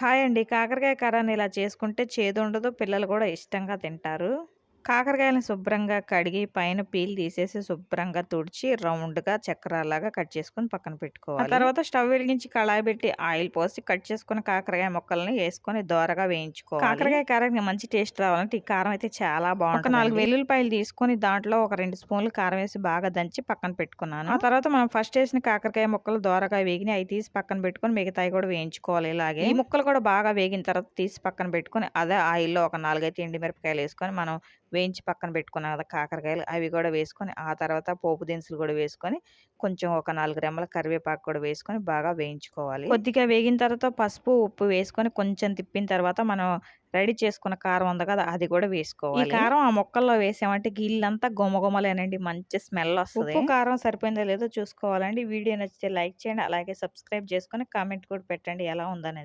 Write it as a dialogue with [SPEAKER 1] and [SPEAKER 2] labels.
[SPEAKER 1] Hi అండి. కాకరకాయ కర్రని ఇలా చేసుకుంటే చేదుండదు. పిల్లలు కూడా ఇష్టంగా తింటారు. కాకరకాయలని శుభ్రంగా కడిగి పైన పీల్ తీసేసి శుభ్రంగా తుడిచి రౌండ్‌గా చక్రాల్లాగా కట్ చేసుకొని పక్కన
[SPEAKER 2] ఆ
[SPEAKER 1] పెట్టుకోవాలి.
[SPEAKER 2] తర్వాత స్టవ్ వెలిగించి కళాయి పెట్టి ఆయిల్ పోసి కట్ చేసుకున్న కాకరకాయ ముక్కల్ని యేసుకొని దోరగా వేయించుకోవాలి.
[SPEAKER 1] కాకరకాయ కర్రకి మంచి టేస్ట్ రావాలంటే ఈ కారం అయితే చాలా
[SPEAKER 2] ఒక 4
[SPEAKER 1] బావుంటదండి.
[SPEAKER 2] వెల్లుల్లిపాయలు తీసుకొని దాంట్లో ఒక 2 స్పూన్లు కారం వేసి బాగా దంచి పక్కన పెట్టుకున్నాను. ఆ తర్వాత మనం ఫస్ట్ ఏసిన కాకరకాయ ముక్కలు దోరగా వేగినాయి. అయి తీసి పక్కన పెట్టుకొని మిగతాయి కూడా వేయించుకోవాలి ఇలాగే. ఈ ముక్కలు కూడా బాగా వేగిన తర్వాత తీసి పక్కన పెట్టుకొని అదే ఆయిల్‌లో ఒక 4, 5 ఎండుమిరపకాయలు యేసుకొని మనం వేయించి పక్కన పెట్టుకున్నాం కదా కాకరకాయలు అవి కూడా వేసుకొని ఆ తర్వాత పోపు దినుసులు కూడా వేసుకొని కొంచెం ఒక 4 రెమ్మల కరివేపాకు కూడా వేసుకొని బాగా వేయించుకోవాలి. కొద్దిగా వేగిన తర్వాత పసుపు, ఉప్పు వేసుకొని కొంచెం తిప్పిన తర్వాత మనం రెడీ చేసుకున్న కారం ఉంది కదా అది కూడా
[SPEAKER 1] ఈ
[SPEAKER 2] వేసుకోవాలి.
[SPEAKER 1] కారం ఆ ముక్కల్లో వేసామంటే ఇల్లంతా గుమగుమలేనండి. మంచి స్మెల్ వస్తది.
[SPEAKER 2] ఉప్పు, కారం సరిపోయిందో లేదో చూసుకోవాలండి. వీడియో నచ్చితే లైక్ చేయండి. అలాగే సబ్స్క్రైబ్ చేసుకొని కామెంట్ కూడా పెట్టండి ఎలా ఉందనేది.